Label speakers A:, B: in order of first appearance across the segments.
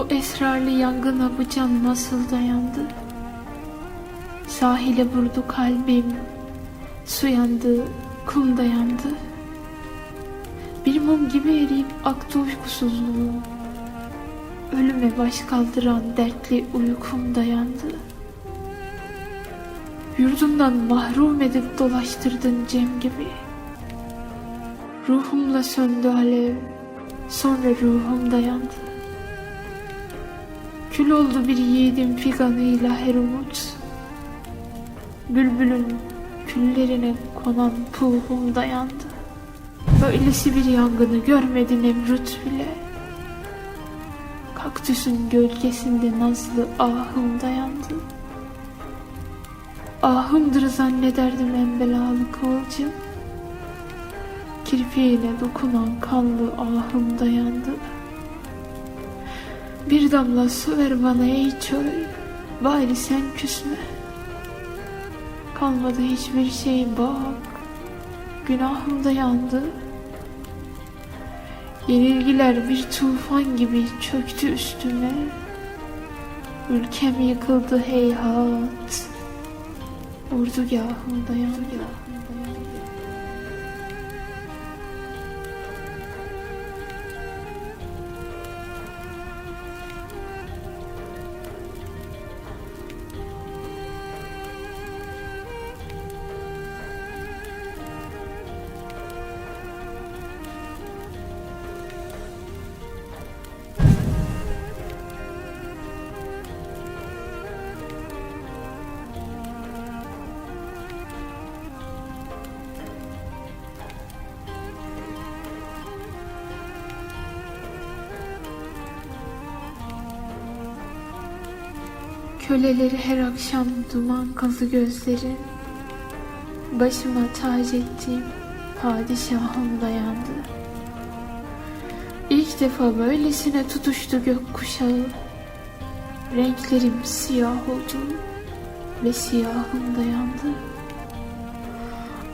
A: O esrarlı yangına bu nasıl dayandı? Sahile vurdu kalbim, su yandı, kum dayandı. Bir mum gibi eriyip aktı uykusuzluğum. Ölüme baş kaldıran dertli uykum dayandı. Yurdumdan mahrum edip dolaştırdın Cem gibi. Ruhumla söndü alev, sonra ruhum dayandı. Kül oldu bir yiğidin figanıyla her umut. Bülbülün küllerine konan puhum dayandı. Böylesi bir yangını görmedi Nemrut bile. Kaktüsün gölgesinde nazlı ahım dayandı. Ahımdır zannederdim en belalı kıvılcım. Kirpiğine dokunan kanlı ahım dayandı. Bir damla su ver bana ey çöl, bari sen küsme. Kalmadı hiçbir şey bak, günahım da yandı. Yenilgiler bir tufan gibi çöktü üstüme. Ülkem yıkıldı heyhat, ordugahım dayandı. Köleleri her akşam duman kazı gözlerin Başıma tac ettiğim padişahım dayandı. İlk defa böylesine tutuştu gökkuşağı. Renklerim siyah oldu ve siyahım dayandı.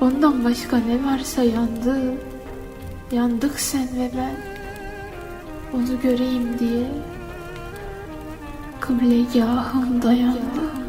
A: Ondan başka ne varsa yandı. Yandık sen ve ben. Onu göreyim diye Kıblegahım dayandı